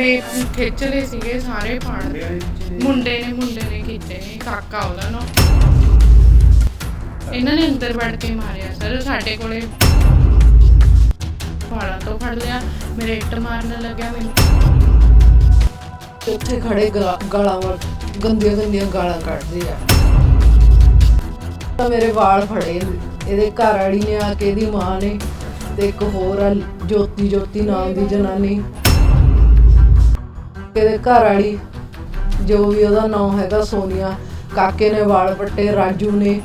ਕੱਪੜੇ ਖਿੱਚ ਸੀਗੇ ਸਾਰੇ ਪਾੜ ਮੁੰਡੇ ਨੇ ਮੁੰਡੇ ਨੇ ਕੀਤੇ ਨੇ, ਕਾਕਾ ਉਹਦਾ ਨਾ। ਇਹਨਾਂ ਨੇ ਅੰਦਰ ਵੜ ਕੇ ਮਾਰਿਆ, ਸਰ ਸਾਡੇ ਕੋਲੇ ਵਾਲਾਂ ਤੋਂ ਫੜ ਲਿਆ, ਮੇਰੇ ਇੱਟ ਮਾਰਨ ਲੱਗਿਆ ਮੈਨੂੰ। ਉੱਥੇ ਖੜੇ ਗਾਲਾਂ ਵਰ ਗੰਦੀਆਂ ਗੰਦੀਆਂ ਗਾਲਾਂ ਕੱਢਦੇ ਆ। ਤਾਂ ਮੇਰੇ ਵਾਲ ਫੜੇ ਨੇ। ਇਹਦੇ ਘਰ ਵਾਲੀ ਨੇ ਆ ਕੇ, ਇਹਦੀ ਮਾਂ ਨੇ ਤੇ ਇੱਕ ਹੋਰ ਆ, ਜੋਤੀ ਜੋਤੀ ਨਾਮ ਦੀ ਜਨਾਨੀ। ਇਹਦੇ ਘਰ ਵਾਲੀ ਜੋ ਵੀ ਉਹਦਾ ਨਾਮ ਹੈਗਾ ਸੋਨੀਆ, ਕਾਕੇ ਨੇ ਵਾਲ ਪੱਟੇ ਰਾਜੂ ਨੇ।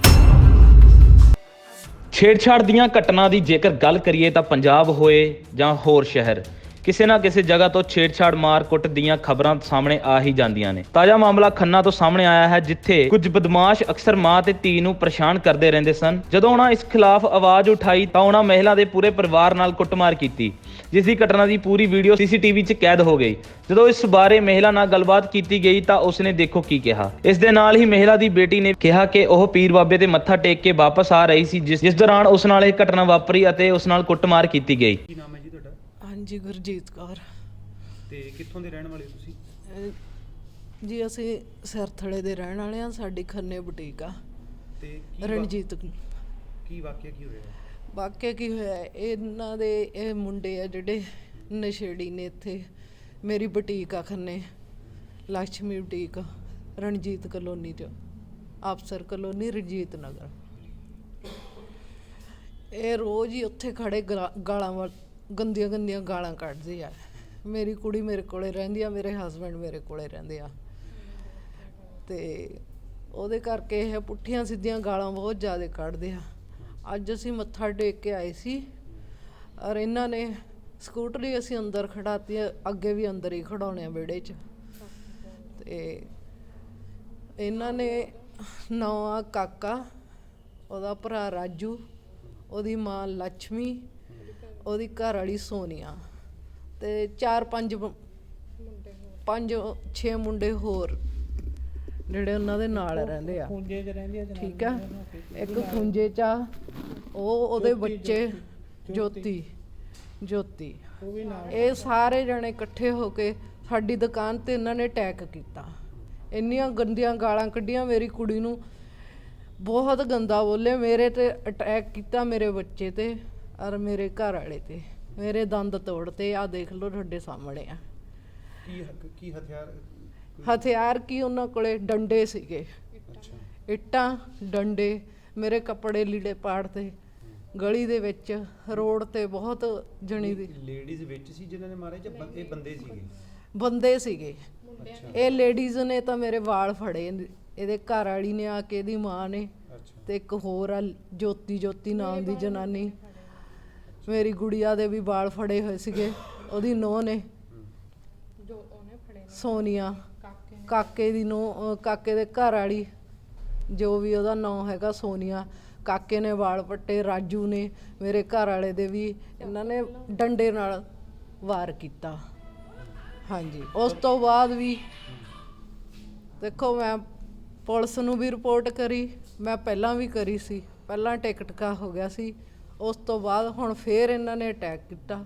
ਛੇੜਛਾੜ ਦੀਆਂ ਘਟਨਾ ਦੀ ਜੇਕਰ ਗੱਲ ਕਰੀਏ ਤਾਂ ਪੰਜਾਬ ਹੋਏ ਜਾਂ ਹੋਰ ਸ਼ਹਿਰ ਕਿਸੇ ਨਾ ਕਿਸੇ ਜਗ੍ਹਾ ਤੋਂ ਛੇੜਛਾੜ ਮਾਰ ਕੁੱਟ ਦੀਆਂ ਖਬਰਾਂ ਸਾਹਮਣੇ ਆ ਹੀ ਜਾਂਦੀਆਂ ਨੇ। ਤਾਜ਼ਾ ਮਾਮਲਾ ਖੰਨਾ ਤੋਂ ਸਾਹਮਣੇ ਆਇਆ ਹੈ, ਜਿੱਥੇ ਕੁਝ ਬਦਮਾਸ਼ ਅਕਸਰ ਮਾਂ ਤੇ ਧੀ ਨੂੰ ਪਰੇਸ਼ਾਨ ਕਰਦੇ ਰਹਿੰਦੇ ਸਨ। ਜਦੋਂ ਉਹਨਾਂ ਇਸ ਖਿਲਾਫ ਆਵਾਜ਼ ਉਠਾਈ ਤਾਂ ਉਹਨਾਂ ਮਹਿਲਾ ਦੇ ਪੂਰੇ ਪਰਿਵਾਰ ਨਾਲ ਕੁੱਟਮਾਰ ਕੀਤੀ, ਜਿਸ ਦੀ ਘਟਨਾ ਦੀ ਪੂਰੀ ਵੀਡੀਓ ਸੀਸੀਟੀਵੀ 'ਚ ਕੈਦ ਹੋ ਗਈ। ਜਦੋਂ ਇਸ ਬਾਰੇ ਮਹਿਲਾ ਨਾਲ ਗੱਲਬਾਤ ਕੀਤੀ ਗਈ ਤਾਂ ਉਸਨੇ ਦੇਖੋ ਕੀ ਕਿਹਾ। ਇਸ ਦੇ ਨਾਲ ਹੀ ਮਹਿਲਾ ਦੀ ਬੇਟੀ ਨੇ ਕਿਹਾ ਕਿ ਉਹ ਪੀਰ ਬਾਬੇ ਦੇ ਮੱਥਾ ਟੇਕ ਕੇ ਵਾਪਸ ਆ ਰਹੀ ਸੀ, ਜਿਸ ਜਿਸ ਦੌਰਾਨ ਉਸ ਨਾਲ ਇਹ ਘਟਨਾ ਵਾਪਰੀ ਅਤੇ ਉਸ ਨਾਲ ਕੁੱਟਮਾਰ ਕੀਤੀ ਗਈ। ਹਾਂਜੀ ਗੁਰਜੀਤ ਕੌਰ। ਤੇ ਕਿੱਥੋਂ ਦੇ ਰਹਿਣ ਵਾਲੇ ਹੋ ਤੁਸੀਂ? ਅਹ ਜੀ ਅਸੀਂ ਸਰਥਲੇ ਦੇ ਰਹਿਣ ਵਾਲੇ ਆ ਸਾਡੀ ਖੰਨੇ ਬੁਟੀਕ ਆ। ਤੇ ਕੀ ਵਾ- ਰਣਜੀਤ ਕੀ ਵਾਕਿਆ ਕੀ ਹੋਇਆ? ਵਾਕਿਆ ਕੀ ਹੋਇਆ ਹੈ, ਇਹਨਾਂ ਦੇ ਇਹ ਮੁੰਡੇ ਆ ਜਿਹੜੇ ਨਸ਼ੇੜੀ ਨੇ ਇੱਥੇ। ਮੇਰੀ ਬੁਟੀਕ ਆ ਖੰਨੇ ਲక్ష్ਮੀ ਬੁਟੀਕ ਰਣਜੀਤ ਕਲੋਨੀ ਚ। ਅਫਸਰ ਕਲੋਨੀ ਰਣਜੀਤ ਨਗਰ। ਇਹ ਰੋਜ਼ ਹੀ ਉੱਥੇ ਖੜੇ ਗਲਾ- ਗਾਲਾਂ ਵਾਲ ਗੰਦੀਆਂ ਗੰਦੀਆਂ ਗਾਲਾਂ ਕੱਢਦੀ ਆ। ਮੇਰੀ ਕੁੜੀ ਮੇਰੇ ਕੋਲੇ ਰਹਿੰਦੀ ਆ, ਮੇਰੇ ਹਸਬੰਡ ਮੇਰੇ ਕੋਲੇ ਰਹਿੰਦੇ ਆ। ਤੇ ਉਹਦੇ ਕਰਕੇ ਇਹ ਪੁੱਠੀਆਂ ਸਿੱਧੀਆਂ ਗਾਲਾਂ ਬਹੁਤ ਜ਼ਿਆਦਾ ਕੱਢਦੇ ਆ। ਅੱਜ ਅਸੀਂ ਮੱਥਾ ਟੇਕ ਕੇ ਆਏ ਸੀ ਔਰ ਇਹਨਾਂ ਨੇ ਸਕੂਟਰੀ ਅਸੀਂ ਅੰਦਰ ਖੜਾਤੀ ਅੱਗੇ ਵੀ ਅੰਦਰ ਹੀ ਖੜਾਉਣੇ ਆ ਵਿਹੜੇ 'ਚ। ਤੇ ਇਹਨਾਂ ਨੇ ਨਵਾਂ ਕਾਕਾ, ਉਹਦਾ ਭਰਾ ਰਾਜੂ, ਉਹਦੀ ਮਾਂ ਲక్ష్ਮੀ ਉਹਦੀ ਘਰ ਵਾਲੀ ਸੋਨੀਆ ਤੇ ਚਾਰ ਪੰਜ ਬ- ਪੰਜ ਛੇ ਮੁੰਡੇ ਹੋਰ ਜਿਹੜੇ ਉਹਨਾਂ ਦੇ ਨਾਲ ਰਹਿੰਦੇ ਆ। ਖੁੰਝੇ ਚ ਰਹਿੰਦੀ ਆ ਠੀਕ ਆ। ਇੱਕ ਖੁੰਝੇ ਚ ਆ ਉਹ ਉਹਦੇ ਬੱਚੇ ਜੋਤੀ। ਜੋਤੀ ਉਹ ਵੀ ਨਾਲ ਇਹ ਸਾਰੇ ਜਣੇ ਇਕੱਠੇ ਹੋ ਕੇ ਸਾਡੀ ਦੁਕਾਨ ਤੇ ਇਹਨਾਂ ਨੇ ਅਟੈਕ ਕੀਤਾ। ਇੰਨੀਆਂ ਗੰਦੀਆਂ ਗਾਲਾਂ ਕੱਢੀਆਂ ਮੇਰੀ ਕੁੜੀ ਨੂੰ। ਬਹੁਤ ਗੰਦਾ ਬੋਲੇ ਮੇਰੇ ਤੇ ਅਟੈਕ ਕੀਤਾ ਮੇਰੇ ਬੱਚੇ ਤੇ। ਔਰ ਮੇਰੇ ਘਰ ਵਾਲੇ ਤੇ ਮੇਰੇ ਦੰਦ ਤੋੜਤੇ ਆ ਦੇਖ ਲਓ ਤੁਹਾਡੇ ਸਾਹਮਣੇ ਆ। ਕੀ ਹੱਕ- ਕੀ ਹਥਿਆਰ? ਹਥਿਆਰ ਕੀ ਉਹਨਾਂ ਕੋਲੇ? ਡੰਡੇ ਸੀਗੇ। ਅੱਛਾ। ਇੱਟਾਂ ਡੰਡੇ ਮੇਰੇ ਕੱਪੜੇ ਲੀੜੇ ਪਾੜਤੇ। ਗਲੀ ਦੇ ਵਿੱਚ ਰੋਡ ਤੇ ਬਹੁਤ ਜਣੀ ਦੀ ਲੇਡੀਜ਼ ਵਿੱਚ ਸੀ ਜਿਨ੍ਹਾਂ ਨੇ ਮਾਰੇ ਜਾਂ ਬੰ- ਇਹ ਬੰਦੇ ਸੀਗੇ? ਬੰਦੇ ਸੀਗੇ। ਇਹ ਲੇਡੀਜ਼ ਨੇ ਤਾਂ ਮੇਰੇ ਵਾਲ ਫੜੇ ਨੇ। ਇਹਦੇ ਘਰ ਵਾਲੀ ਨੇ ਆ ਕੇ ਇਹਦੀ ਮਾਂ ਨੇ ਅੱਛਾ। ਤੇ ਇੱਕ ਹੋਰ ਆ ਜੋਤੀ ਜੋਤੀ ਨਾਮ ਦੀ ਜਨਾਨੀ। ਮੇਰੀ ਗੁੜੀਆ ਦੇ ਵੀ ਵਾਲ ਫੜੇ ਹੋਏ ਸੀਗੇ ਉਹਦੀ ਨੂੰਹ ਨੇ। ਸੋਨੀਆ। ਕਾਕੇ ਦੀ ਨੂੰਹ ਕਾਕੇ ਦੇ ਘਰ ਵਾਲੀ ਜੋ ਵੀ ਉਹਦਾ ਨਾਮ ਹੈਗਾ ਸੋਨੀਆ ਕਾਕੇ ਨੇ ਵਾਲ ਪੱਟੇ ਰਾਜੂ ਨੇ ਮੇਰੇ ਘਰ ਵਾਲੇ ਦੇ ਵੀ ਇਹਨਾਂ ਨੇ ਡੰਡੇ ਨਾਲ ਵਾਰ ਕੀਤਾ। ਹਾਂਜੀ ਉਸ ਤੋਂ ਬਾਅਦ ਵੀ ਦੇਖੋ ਮੈਂ ਪੁਲਿਸ ਨੂੰ ਵੀ ਰਿਪੋਰਟ ਕਰੀ ਮੈਂ ਪਹਿਲਾਂ ਵੀ ਕਰੀ ਸੀ ਪਹਿਲਾਂ ਟਿਕਟਕਾ ਹੋ ਗਿਆ ਸੀ। ਉਸ ਤੋਂ ਬਾਅਦ ਹੁਣ ਫੇਰ ਇਹਨਾਂ ਨੇ ਅਟੈਕ ਕੀਤਾ।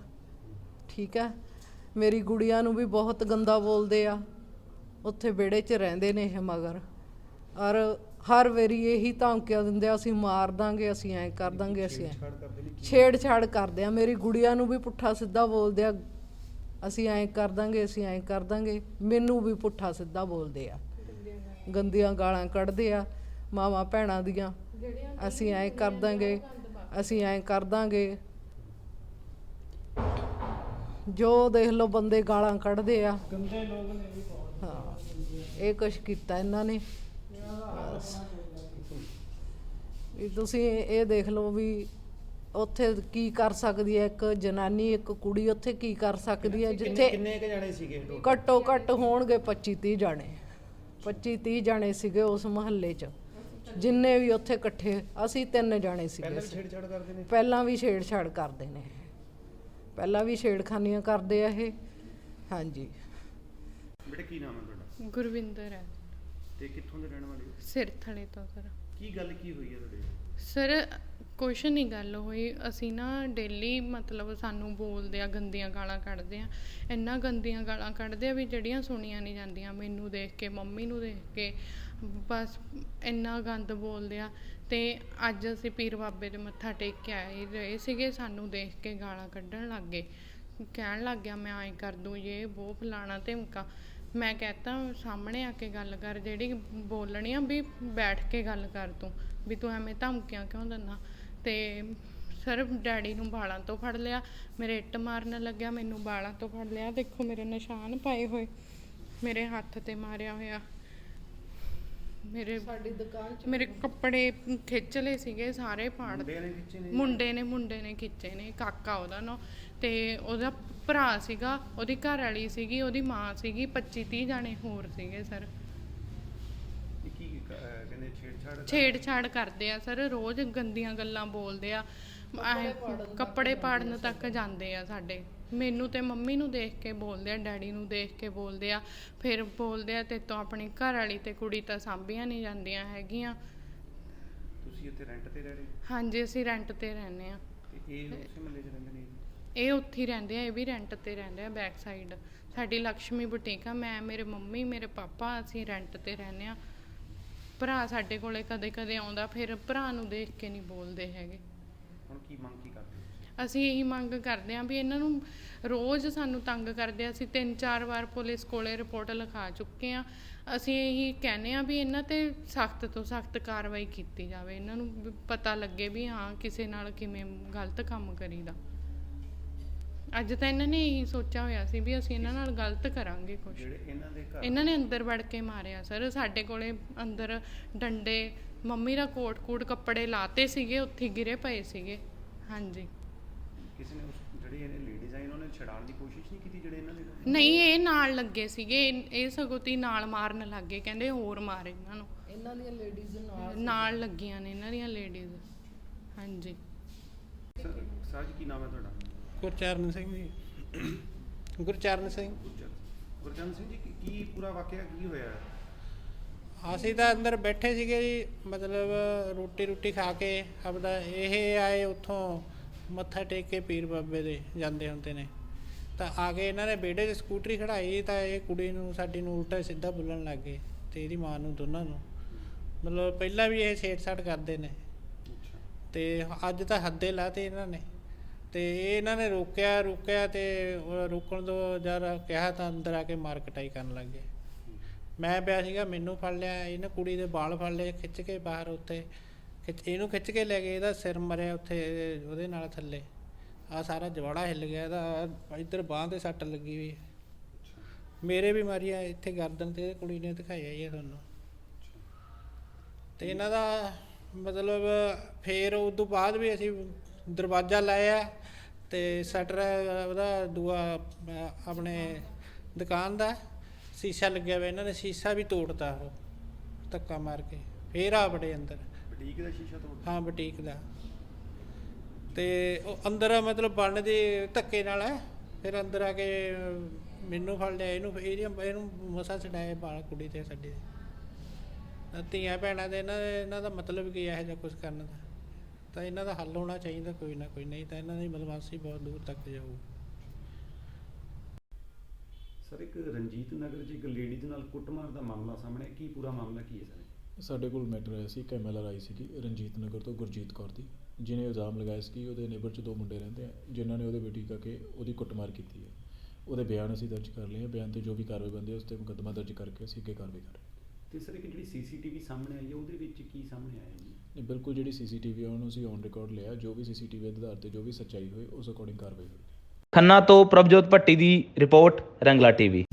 ਠੀਕ ਹੈ? ਮੇਰੀ ਗੁੜੀਆ ਨੂੰ ਵੀ ਬਹੁਤ ਗੰਦਾ ਬੋਲਦੇ ਆ। ਉੱਥੇ ਵਿਹੜੇ 'ਚ ਰਹਿੰਦੇ ਨੇ ਇਹ ਮਗਰ। ਔਰ ਹਰ ਵਾਰੀ ਇਹੀ ਧਮਕੀਆਂ ਦਿੰਦੇ ਆ ਅਸੀਂ ਮਾਰ ਦਾਂਗੇ ਅਸੀਂ ਐਂ ਕਰ ਦਾਂਗੇ ਅਸੀਂ ਐਂ। ਛਾੜ ਕਰਦੇ ਨੇ ਛੇੜਛਾੜ ਕਰਦੇ ਆ। ਮੇਰੀ ਗੁੜੀਆ ਨੂੰ ਵੀ ਪੁੱਠਾ ਸਿੱਧਾ ਬੋਲਦੇ ਆ ਅਸੀਂ ਐਂ ਕਰ ਦਾਂਗੇ ਅਸੀਂ ਐਂ ਕਰ ਦਾਂਗੇ। ਮੈਨੂੰ ਵੀ ਪੁੱਠਾ ਸਿੱਧਾ ਬੋਲਦੇ ਆ। ਗੰਦੀਆਂ ਗਾਲਾਂ ਕੱਢਦੇ ਆ ਮਾਵਾਂ ਭੈਣਾਂ ਦੀਆਂ। ਅਸੀਂ ਐਂ ਕਰ ਦਾਂਗੇ। ਅਸੀਂ ਐਂ ਕਰ ਦਾਂਗੇ। ਜੋ ਦੇਖ ਲਓ ਬੰਦੇ ਗਾਲਾਂ ਕੱਢਦੇ ਆ। ਗੰਦੇ ਲੋਕ ਨੇ ਵੀ ਹਾਂ ਇਹ ਕੁਛ ਕੀਤਾ ਇਹਨਾਂ ਨੇ। ਬਸ। ਵੀ ਤੁਸੀਂ ਇਹ ਦੇਖ ਲਓ ਵੀ ਉੱਥੇ ਕੀ ਕਰ ਸਕਦੀ ਹੈ ਇੱਕ ਜਨਾਨੀ ਇੱਕ ਕੁੜੀ ਉੱਥੇ ਕੀ ਕਰ ਸਕਦੀ ਹੈ ਜਿੱਥੇ ਕਿੰਨੇ ਕ ਜਾਣੇ ਸੀਗੇ total? ਘੱਟੋ ਘੱਟ ਹੋਣਗੇ 25 30 ਜਾਣੇ। 25 30 ਜਾਣੇ ਸੀਗੇ ਉਸ ਮਹੱਲੇ 'ਚ। ਜਿੰਨੇ ਵੀ ਉੱਥੇ ਇਕੱਠੇ ਅਸੀਂ ਤਿੰਨ ਜਾਣੇ ਪਹਿਲਾਂ ਸੀਗੇ ਵੀ ਛੇੜਛਾੜ ਕਰਦੇ ਨੇ? ਪਹਿਲਾਂ ਵੀ ਛੇੜਛਾੜ ਕਰਦੇ ਨੇ ਪਹਿਲਾਂ ਵੀ ਛੇੜਖਾਨੀਆਂ ਕਰਦੇ ਆ ਇਹ। ਹਾਂਜੀ। ਬੇਟੇ ਕੀ ਨਾਮ ਹੈ ਤੁਹਾਡਾ? ਗੁਰਵਿੰਦਰ ਹੈ। ਤੇ ਕਿੱਥੋਂ ਦੇ ਰਹਿਣ ਵਾਲੇ ਹੋ? ਸਿਰ ਤੋਂ ਸਰ। ਕੀ ਗੱਲ ਕੀ ਹੋਈ ਹੈ ਤੁਹਾਡੇ? ਸਰ ਕੁਛ ਨਹੀਂ ਗੱਲ ਹੋਈ। ਅਸੀਂ ਨਾ ਡੇਲੀ ਮਤਲਬ ਸਾਨੂੰ ਬੋਲਦੇ ਆ, ਗੰਦੀਆਂ ਗਾਲਾਂ ਕੱਢਦੇ ਆ। ਇੰਨਾ ਗੰਦੀਆਂ ਗਾਲਾਂ ਕੱਢਦੇ ਆ ਵੀ ਜਿਹੜੀਆਂ ਸੁਣੀਆਂ ਨਹੀਂ ਜਾਂਦੀਆਂ। ਮੈਨੂੰ ਦੇਖ ਕੇ, ਮੰਮੀ ਨੂੰ ਦੇਖ ਕੇ ਬਸ ਇੰਨਾ ਗੰਦ ਬੋਲਦੇ ਆ। ਤੇ ਅੱਜ ਅਸੀਂ ਪੀਰ ਬਾਬੇ ਦੇ ਮੱਥਾ ਟੇਕ ਕੇ ਆਏ ਰਹੇ ਸੀਗੇ। ਸਾਨੂੰ ਦੇਖ ਕੇ ਗਾਲਾਂ ਕੱਢਣ ਲੱਗ ਗਏ। ਕਹਿਣ ਲੱਗ ਗਿਆ, ਮੈਂ ਐਂ ਕਰ ਦੂੰ ਇਹ ਉਹ ਫਲਾਣਾ ਧਮਕਾ। ਮੈਂ ਕਹਤਾ, ਸਾਹਮਣੇ ਆ ਕੇ ਗੱਲ ਕਰ। ਜਿਹੜੀ ਬੋਲਣੀ ਆ, ਵੀ ਬੈਠ ਕੇ ਗੱਲ ਕਰ ਤੂੰ। ਵੀ ਤੂੰ ਐਵੇਂ ਧਮਕੀਆਂ ਕਿਉਂ ਦਿੰਦਾ? ਤੇ ਸਰ ਡੈਡੀ ਨੂੰ ਬਾਲਾਂ ਤੋਂ ਫੜ ਲਿਆ ਮੇਰੇ ਇੱਟ ਮਾਰਨ ਲੱਗਿਆ ਮੈਨੂੰ ਬਾਲਾਂ ਤੋਂ ਫੜ ਲਿਆ। ਦੇਖੋ ਮੇਰੇ ਨਿਸ਼ਾਨ ਪਾਏ ਹੋਏ ਮੇਰੇ ਹੱਥ ਤੇ ਮਾਰਿਆ ਹੋਇਆ। ਮੇਰੇ ਸਾਡੀ ਦੁਕਾਨ 'ਚ ਮੇਰੇ ਕੱਪੜੇ ਖਿੱਚ ਲਏ ਸੀਗੇ ਸਾਰੇ ਨੇ ਮੁੰਡੇ ਨੇ ਮੁੰਡੇ ਨੇ ਖਿੱਚੇ ਨੇ ਕਾਕਾ ਉਹਦਾ ਨਾ। ਤੇ ਉਹਦਾ ਭਰਾ ਸੀਗਾ ਉਹਦੀ ਘਰ ਵਾਲੀ ਸੀਗੀ ਉਹਦੀ ਮਾਂ ਸੀਗੀ 25 30 ਜਾਣੇ ਹੋਰ ਸੀਗੇ ਸਰ ਇਹ ਕੀ ਕ- ਅਹ ਕਹਿੰਦੇ ਛੇੜਛਾੜ ਕਰਦੇ ਆ ਸਰ ਰੋਜ਼ ਗੰਦੀਆਂ ਗੱਲਾਂ ਬੋਲਦੇ ਆ। ਐਂ ਕੱਪੜੇ ਪਾੜਨ ਤੱਕ ਜਾਂਦੇ ਆ ਸਾਡੇ। ਮੈਨੂੰ ਤੇ ਮੰਮੀ ਨੂੰ ਦੇਖ ਕੇ ਬੋਲਦੇ ਆ ਡੈਡੀ ਨੂੰ ਦੇਖ ਕੇ ਬੋਲਦੇ ਆ। ਫਿਰ ਬੋਲਦੇ ਆ ਤੇ ਤੋਂ ਆਪਣੀ ਘਰ ਵਾਲੀ ਤੇ ਕੁੜੀ ਤਾਂ ਸਾਂਭੀਆਂ ਨਹੀਂ ਜਾਂਦੀਆਂ ਹੈਗੀਆਂ। ਤੁਸੀਂ ਇੱਥੇ ਰੈਂਟ ਤੇ ਰਹਿ ਰਹੇ ਹਾਂਜੀ ਅਸੀਂ ਰੈਂਟ ਤੇ ਰਹਿੰਦੇ ਆ। ਤੇ ਇਹ ਉਸੇ ਮਹੱਲੇ 'ਚ ਰਹਿੰਦੇ ਨੇ? ਇਹ ਉੱਥੇ ਹੀ ਰਹਿੰਦੇ ਆ ਇਹ ਵੀ ਰੈਂਟ ਤੇ ਰਹਿੰਦੇ ਆ ਬੈਕ ਸਾਈਡ ਸਾਡੀ ਲక్ష్ਮੀ ਬੁਟੀਕ ਆ ਮੈਂ ਮੇਰੇ ਮੰਮੀ ਮੇਰੇ ਪਾਪਾ ਅਸੀਂ ਰੈਂਟ ਤੇ ਰਹਿੰਦੇ ਆ। ਭਰਾ ਸਾਡੇ ਕੋਲੇ ਕਦੇ ਕਦੇ ਆਉਂਦਾ ਫਿਰ ਭਰਾ ਨੂੰ ਦੇਖ ਕੇ ਨਹੀਂ ਬੋਲਦੇ ਹੈਗੇ। ਹੁਣ ਕੀ ਮੰਗ ਕੀ ਕਰਦੇ ਹੋ ਅਸੀਂ ਇਹੀ ਮੰਗ ਕਰਦੇ ਹਾਂ ਵੀ ਇਹਨਾਂ ਨੂੰ ਰੋਜ਼ ਸਾਨੂੰ ਤੰਗ ਕਰਦੇ ਆ ਅਸੀਂ ਤਿੰਨ ਚਾਰ ਵਾਰ ਪੁਲਿਸ ਕੋਲੇ ਰਿਪੋਰਟ ਲਿਖਾ ਚੁੱਕੇ ਆ ਅਸੀਂ ਇਹੀ ਕਹਿੰਦੇ ਆ ਵੀ ਇਹਨਾਂ ਤੇ ਸਖਤ ਤੋਂ ਸਖਤ ਕਾਰਵਾਈ ਕੀਤੀ ਜਾਵੇ। ਇਹਨਾਂ ਨੂੰ ਵੀ ਪਤਾ ਲੱਗੇ ਵੀ ਹਾਂ ਕਿਸੇ ਨਾਲ ਕਿਵੇਂ ਗਲਤ ਕੰਮ ਕਰੀਦਾ। ਅੱਜ ਤਾਂ ਇਹਨਾਂ ਨੇ ਇਹੀ ਸੋਚਿਆ ਹੋਇਆ ਸੀ ਵੀ ਅਸੀਂ ਇਹਨਾਂ ਨਾਲ ਗਲਤ ਕਰਾਂਗੇ ਕੁਝ ਜਿਹੜੇ ਇਹਨਾਂ ਦੇ ਘਰ ਇਹਨਾਂ ਨੇ ਅੰਦਰ ਵੜ ਕੇ ਮਾਰਿਆ ਸਰ। ਸਾਡੇ ਕੋਲੇ ਅੰਦਰ ਡੰਡੇ ਮੰਮੀ ਦਾ ਕੋਟ-ਕੂਟ ਕੱਪੜੇ ਲਾਤੇ ਸੀਗੇ ਉੱਥੇ ਗਿਰੇ ਪਏ ਸੀਗੇ। ਹਾਂਜੀ। ਕਿਸੇ ਨੇ ਉਸ ਜਿਹੜੀ ਇਹ ਲੇਡੀਜ਼ ਆ ਇਹਨਾਂ ਨੇ ਛਡਾਉਣ ਦੀ ਕੋਸ਼ਿਸ਼ ਨਹੀਂ ਕੀਤੀ ਜਿਹੜੇ ਇਹਨਾਂ ਦੇ ਘਰ? ਨਹੀਂ ਇਹ ਨਾਲ ਲੱਗੇ ਸੀਗੇ। ਇਹ ਇਹ ਸਗੋਤੀ ਨਾਲ ਮਾਰਨ ਲੱਗੇ ਕਹਿੰਦੇ ਹੋਰ ਮਾਰ ਇਹਨਾਂ ਨੂੰ। ਇਹਨਾਂ ਦੀਆਂ ਲੇਡੀਜ਼ ਨਾਲ ਨਾਲ ਲੱਗੀਆਂ ਨੇ ਇਹਨਾਂ ਦੀਆਂ ਲੇਡੀਜ਼ ਹਾਂਜੀ। ਸਰ ਸਰ ਜੀ ਕੀ ਨਾਮ ਹੈ ਤੁਹਾਡਾ? ਗੁਰਚਰਨ ਸਿੰਘ ਜੀ। ਗੁਰਚਰਨ ਸਿੰਘ। ਗੁਰਚਰਨ ਸਿੰਘ ਜੀ ਕੀ- ਪੂਰਾ ਵਾਕਿਆ ਕੀ ਹੋਇਆ? ਅਸੀਂ ਤਾਂ ਅੰਦਰ ਬੈਠੇ ਸੀਗੇ ਜੀ ਮਤਲਬ ਰੋਟੀ ਰੋਟੀ ਖਾ ਕੇ ਆਪਦਾ ਇਹ ਆਏ ਉੱਥੋਂ ਮੱਥਾ ਟੇਕ ਕੇ ਪੀਰ ਬਾਬੇ ਦੇ ਜਾਂਦੇ ਹੁੰਦੇ ਨੇ। ਤਾਂ ਆ ਕੇ ਇਹਨਾਂ ਨੇ ਵਿਹੜੇ 'ਚ ਸਕੂਟਰੀ ਖੜਾਈ ਤਾਂ ਇਹ ਕੁੜੀ ਨੂੰ ਸਾਡੀ ਨੂੰ ਉਲਟਾ ਸਿੱਧਾ ਬੋਲਣ ਲੱਗ ਗਏ ਤੇ ਇਹਦੀ ਮਾਂ ਨੂੰ ਦੋਨਾਂ ਨੂੰ। ਮਤਲਬ ਪਹਿਲਾਂ ਵੀ ਇਹ ਛੇੜਛਾੜ ਕਰਦੇ ਨੇ। ਤੇ ਅੱਜ ਤਾਂ ਹੱਦੇ ਲਾਤੇ ਇਹਨਾਂ ਨੇ। ਤੇ ਇਹਨਾਂ ਨੇ ਰੋਕਿਆ ਰੋਕਿਆ ਤੇ ਰੋਕਣ ਤੋਂ ਜਦ ਕਿਹਾ ਤਾਂ ਅੰਦਰ ਆ ਕੇ ਮਾਰ ਕਟਾਈ ਕਰਨ ਲੱਗ ਗਏ। ਮੈਂ ਪਿਆ ਸੀਗਾ, ਮੈਨੂੰ ਫੜ ਲਿਆ, ਇਹਨੇ ਕੁੜੀ ਦੇ ਵਾਲ ਫੜ ਲਏ, ਖਿੱਚ ਕੇ ਬਾਹਰ ਉੱਤੇ ਖਿੱਚ, ਇਹਨੂੰ ਖਿੱਚ ਕੇ ਲੈ ਗਏ, ਇਹਦਾ ਸਿਰ ਮਰਿਆ ਉੱਥੇ, ਉਹਦੇ ਨਾਲ ਥੱਲੇ। ਆ ਸਾਰਾ ਜਵਾੜਾ ਹਿੱਲ ਗਿਆ, ਇਹਦਾ ਇੱਧਰ ਬਾਹ ਤੇ ਸੱਟ ਲੱਗੀ ਵੀ ਮੇਰੇ ਵੀ ਮਾਰੀ ਆ, ਇੱਥੇ ਗਰਦਨ ਤੇ, ਕੁੜੀ ਨੇ ਦਿਖਾਇਆ ਹੀ ਤੁਹਾਨੂੰ। ਤੇ ਇਹਨਾਂ ਦਾ ਮਤਲਬ ਫੇਰ ਉਸ ਤੋਂ ਬਾਅਦ ਵੀ ਅਸੀਂ ਦਰਵਾਜ਼ਾ ਲਾਇਆ ਤੇ ਸ਼ਟਰ ਉਹਦਾ ਦੂਆ ਆਪਣੇ ਦੁਕਾਨ ਦਾ ਸ਼ੀਸ਼ਾ ਲੱਗਿਆ ਹੋਇਆ ਇਹਨਾਂ ਨੇ ਸ਼ੀਸ਼ਾ ਵੀ ਤੋੜਤਾ ਉਹ ਧੱਕਾ ਮਾਰ ਕੇ ਫੇਰ ਆ ਬੜੇ ਅੰਦਰ। ਬੁਟੀਕ ਦਾ ਸ਼ੀਸ਼ਾ ਤੋੜ ਹਾਂ ਬੁਟੀਕ ਦਾ। ਤੇ ਉਹ ਅੰਦਰ ਮਤਲਬ ਬਣਨ ਦੇ ਧੱਕੇ ਨਾਲ ਹੈ ਫਿਰ ਅੰਦਰ ਆ ਕੇ ਮੈਨੂੰ ਫੜ ਲਿਆ ਇਹਨੂੰ ਇਹਦੀਆਂ ਇਹਨੂੰ ਮਸਾ ਛਡਾਇਆ ਬਾਲ ਕੁੜੀ ਤੇ ਸਾਡੇ। ਤਾਂ ਧੀਆਂ ਭੈਣਾਂ ਦੇ ਇਹਨਾਂ ਇਹਨਾਂ ਦਾ ਮਤਲਬ ਕੀ ਹੈ ਜਾਂ ਕੁਝ ਕਰਨ ਦਾ? ਤਾਂ ਇਹਨਾਂ ਦਾ ਹੱਲ ਹੋਣਾ ਚਾਹੀਦਾ ਕੋਈ ਨਾ ਕੋਈ ਨਹੀਂ ਤਾਂ ਇਹਨਾਂ ਦੀ ਬਦਮਾਸ਼ੀ ਬਹੁਤ ਦੂਰ ਤੱਕ ਜਾਊ। ਸਰ ਇੱਕ ਰਣਜੀਤ ਨਗਰ 'ਚ ਇੱਕ ਲੇਡੀਜ਼ ਨਾਲ ਕੁੱਟਮਾਰ ਦਾ ਮਾਮਲਾ ਸਾਹਮਣੇ ਆਇਆ। ਕੀ ਪੂਰਾ ਮਾਮਲਾ ਕੀ ਹੈ ਸਰ? ਸਾਡੇ ਕੋਲ ਮੈਟਰ ਆਇਆ ਸੀ ਇੱਕ ਐਮਐਲਆਰ ਆਈ ਸੀਗੀ ਰਣਜੀਤ ਨਗਰ ਤੋਂ ਗੁਰਜੀਤ ਕੌਰ ਦੀ ਜਿਨੇ ਇਲਜ਼ਾਮ ਲਗਾਇਆ ਸੀ ਕਿ ਉਹਦੇ ਨੇਬਰ 'ਚ ਦੋ ਮੁੰਡੇ ਰਹਿੰਦੇ ਆ ਜਿਨ੍ਹਾਂ ਨੇ ਉਹਦੇ ਬੇਟੀ ਕੇ ਉਹਦੀ ਕੁੱਟਮਾਰ ਕੀਤੀ ਹੈ। ਉਹਦੇ ਬਿਆਨ ਅਸੀਂ ਦਰਜ ਕਰ ਲਏ ਆ ਬਿਆਨ ਤੇ ਜੋ ਵੀ ਕਾਰਵਾਈ ਬੰਦੀ ਹੈ ਉਸ ਤੇ ਮੁਕੱਦਮਾ ਦਰਜ ਕਰਕੇ ਅਸੀਂ ਅੱਗੇ ਕਾਰਵਾਈ ਕਰ ਰਹੇ ਹਾਂ। ਤੇ ਸਰ ਇੱਕ ਜਿਹੜੀ ਸੀਸੀਟੀਵੀ ਸਾਹਮਣੇ ਆਈ ਹੈ ਉਹਦੇ ਵਿੱਚ ਕੀ ਸਾਹਮਣੇ ਆਇਆ ਜੀ? ਨਹੀਂ ਬਿਲਕੁਲ ਜਿਹੜੀ ਸੀਸੀਟੀਵੀ ਆ ਉਹਨੂੰ ਅਸੀਂ ਔਨ ਰਿਕਾਰਡ ਲਿਆ ਜੋ ਵੀ ਸੀਸੀਟੀਵੀ ਦੇ ਆਧਾਰ ਤੇ ਜੋ ਵੀ ਸੱਚਾਈ ਹੋਏ ਉਸ ਅਕੋਰਡਿੰਗ ਕਾਰਵਾਈ ਹੋਈ। ਖੰਨਾ ਤੋਂ ਪ੍ਰਭਜੋਤ ਭੱਟੀ ਦੀ ਰਿਪੋਰਟ ਰੰਗਲਾ ਟੀਵੀ।